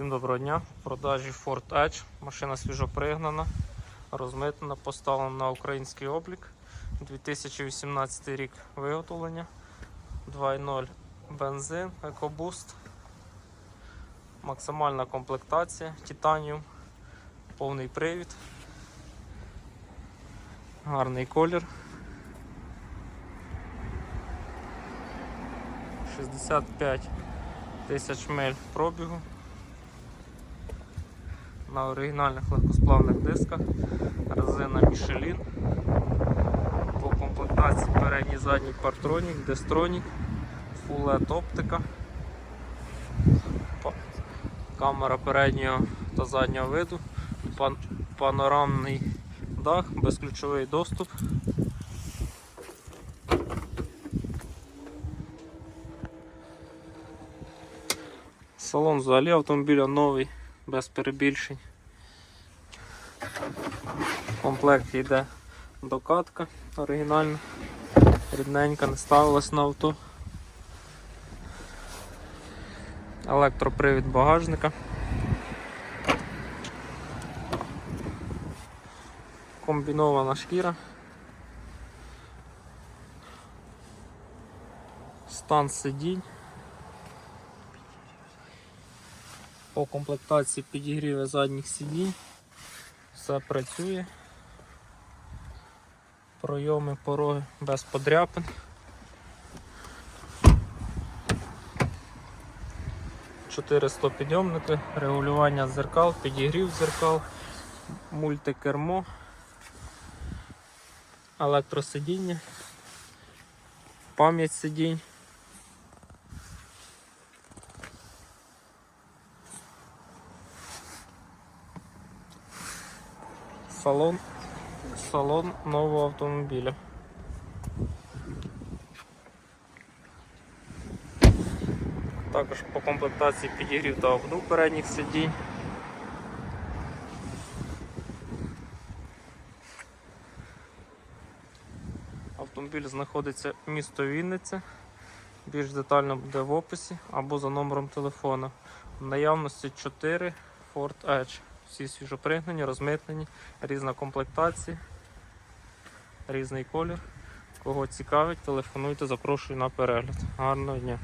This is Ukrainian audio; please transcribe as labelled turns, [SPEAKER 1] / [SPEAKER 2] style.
[SPEAKER 1] Всім доброго дня. В продажі Ford Edge. Машина свіжопригнана, розмитнена, поставлена на український облік. 2018 рік виготовлення. 2.0 бензин, EcoBoost. Максимальна комплектація, титаніум, повний привід. Гарний колір. 65 тисяч миль пробігу на оригінальних легкосплавних дисках, резина Michelin. По комплектації передній задній партронік, дестронік, Full LED оптика, камера переднього та заднього виду, пан- панорамний дах, безключовий доступ. Салон взагалі автомобіля новий, без перебільшень. В комплекті йде докатка оригінальна, рідненька, не ставилась на авто. Електропривід багажника. Комбінована шкіра. Стан сидінь. По комплектації підігріви задніх сидінь. Все працює. Пройоми пороги без подряпин. Чотири стопідйомники, регулювання зеркал, підігрів зеркал, мультикермо, електросидіння, пам'ять сидінь. Салон, салон нового автомобіля. Також по комплектації підігрів та обдув передніх сидінь. Автомобіль знаходиться в місто Вінниця. Більш детально буде в описі або за номером телефона. В наявності 4 Ford Edge. Всі свіжопригнані, розмитнені, різна комплектація, різний колір. Кого цікавить, телефонуйте, запрошую на перегляд. Гарного дня!